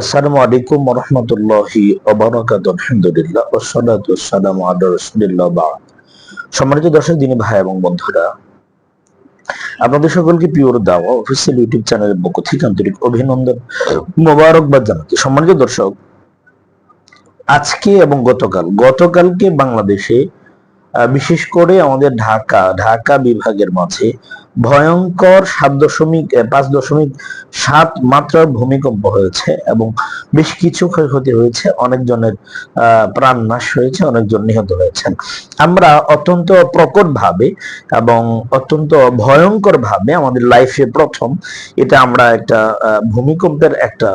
আসসালামু আলাইকুম রহমতুল্লাহি আলহামদুলিল্লাহ বা'দ। সম্মানিত দর্শক, দিনী ভাই এবং বন্ধুরা, আপনাদের সকলকে পিওর দাওয়া অফিসিয়াল ইউটিউব চ্যানেলের পক্ষ থেকে আন্তরিক অভিনন্দন মোবারকবাদ জানাচ্ছি সম্মানিত দর্শক, আজকে এবং গতকাল, গতকালকে বাংলাদেশে বিশেষ করে আমাদের ঢাকা ঢাকা বিভাগের মাঝে ভয়ঙ্কর সাত দশমিক পাঁচ দশমিক সাত মাত্রার ভূমিকম্প হয়েছে এবং বেশ কিছু ক্ষয়ক্ষতি হয়েছে, অনেকজনের প্রাণ নাশ হয়েছে, অনেকজন নিহত হয়েছেন। আমরা অত্যন্ত প্রকট ভাবে এবং অত্যন্ত ভয়ঙ্কর ভাবে আমাদের লাইফে প্রথম এটা আমরা একটা ভূমিকম্পের একটা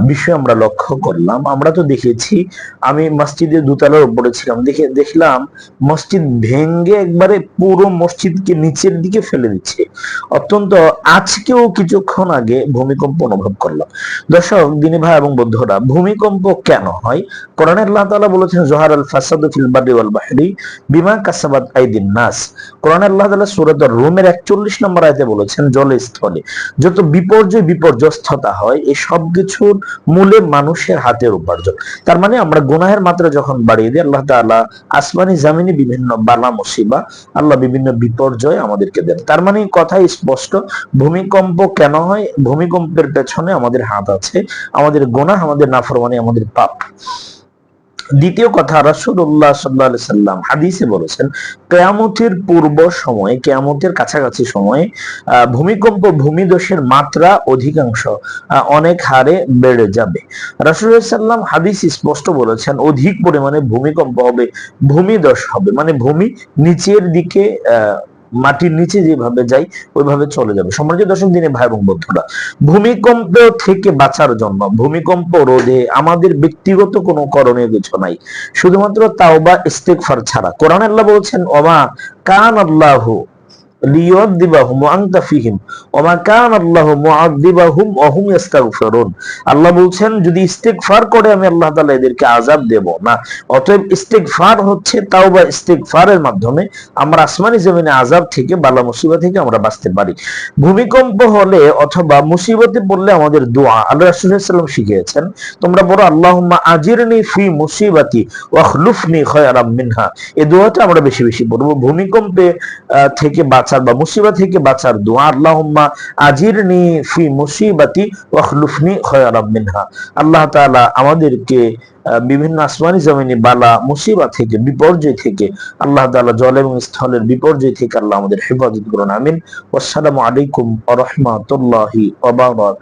বিষয় আমরা লক্ষ্য করলাম। আমরা তো দেখেছি, আমি মসজিদের দোতলার উপরে ছিলাম, দেখে দেখলাম মসজিদ ভেঙ্গে একবারে পুরো মসজিদকে নিচের দিকে ফেলে দিচ্ছে। অত্যন্ত আজকেও কিছুক্ষণ আগে ভূমিকম্প অনুভব করলাম। দর্শক, দিনী ভাই এবং বন্ধুরা, ভূমিকম্প কেন হয়? কোরআনে আল্লাহ বলেছেন, জোহার আল ফাসাদু ফিল বাররি বাহরি বিমা কাসাবাত আইদিন নাস। কোরআনে আল্লাহ তাআলা সূরা রুমের 41 নম্বর আয়াতে বলেছেন জলে স্থলে যত বিপর্যয়, বিপর্যস্ততা হয় এই সব কিছুর মূলে মানুষের হাতের উপার্জন। তার মানে আমরা গুনাহের মাত্রা যখন বাড়িয়ে দিই, আল্লাহ তাআলা আসমানি, জামিনে বিভিন্ন বালা, মুসিবা, আল্লাহ বিভিন্ন বিপর্যয় আমাদেরকে দেন। তার মানে কথাই স্পষ্ট, ভূমিকম্প কেন হয়? ভূমিকম্পের পেছনে আমাদের হাত আছে, আমাদের গোনা আমাদের নাফরমানি, আমাদের পাপ। দ্বিতীয় কথা সাল্লাল্লাহু সাল্লাম হাদিসে বলেছেন কেয়ামতের পূর্ব সময়ে কেয়ামতের কাছাকাছি সময়ে ভূমিকম্প ভূমিদোষের মাত্রা অধিকাংশ অনেক হারে বেড়ে যাবে। রাসূলুল্লাহ সাল্লাম হাদিস স্পষ্ট বলেছেন অধিক পরিমাণে ভূমিকম্প হবে ভূমিদোষ হবে। মানে ভূমি নিচের দিকে আহ, মাটির নিচে যেভাবে যাই, ওইভাবে চলে যাবে। সম্মানিত দশম দিনে ভাই এবং বন্ধুরা, ভূমিকম্প থেকে বাঁচার জন্য, ভূমিকম্প রোধে আমাদের ব্যক্তিগত কোনো করণীয় কিছু নাই। শুধুমাত্র তাওবা, ইস্তেগফার ছাড়া। কোরআন আল্লাহ বলছেন, ওমা কান আল্লাহ আল্লাহু আল্লাহ বলছেন, যদি করে, আমি আল্লাহ তাআলা এদেরকে আযাব দেব না। অতএব হচ্ছে তাওবা ইস্তেগফারের মাধ্যমে আমরা আসমানি জমিনে আযাব থেকে, বালা মুসিবত থেকে আমরা বাঁচতে পারি। ভূমিকম্প হলে অথবা মুসিবতে পড়লে আমাদের দোয়া। আল্লাহ রাসূল সাল্লাল্লাহু শিখিয়েছেন, তোমরা বলো, আল্লাহুম্মা আজিরনি ফি মুসিবাতি ওয়াখলুফনি খায়রাম মিনহা। এই দোয়াটা আমরা বেশি বেশি পড়ব। ভূমিকম্পে থেকে বাঁচার বা মুসিবা থেকে বাঁচার দোয়া, আল্লাহুম্মা আজিরনি ফি মুসিবাতি ওয়াখলুফনি মিনহা। আল্লাহ তাআলা আমাদেরকে বিভিন্ন আসমানি জমিনি বালা মুসিবা থেকে, বিপর্যয় থেকে, আল্লাহ তাআলা জল এবং স্থলের বিপর্যয় থেকে আল্লাহ আমাদের হেফাজত করুন। আমিন। আসসালামু আলাইকুম ওয়া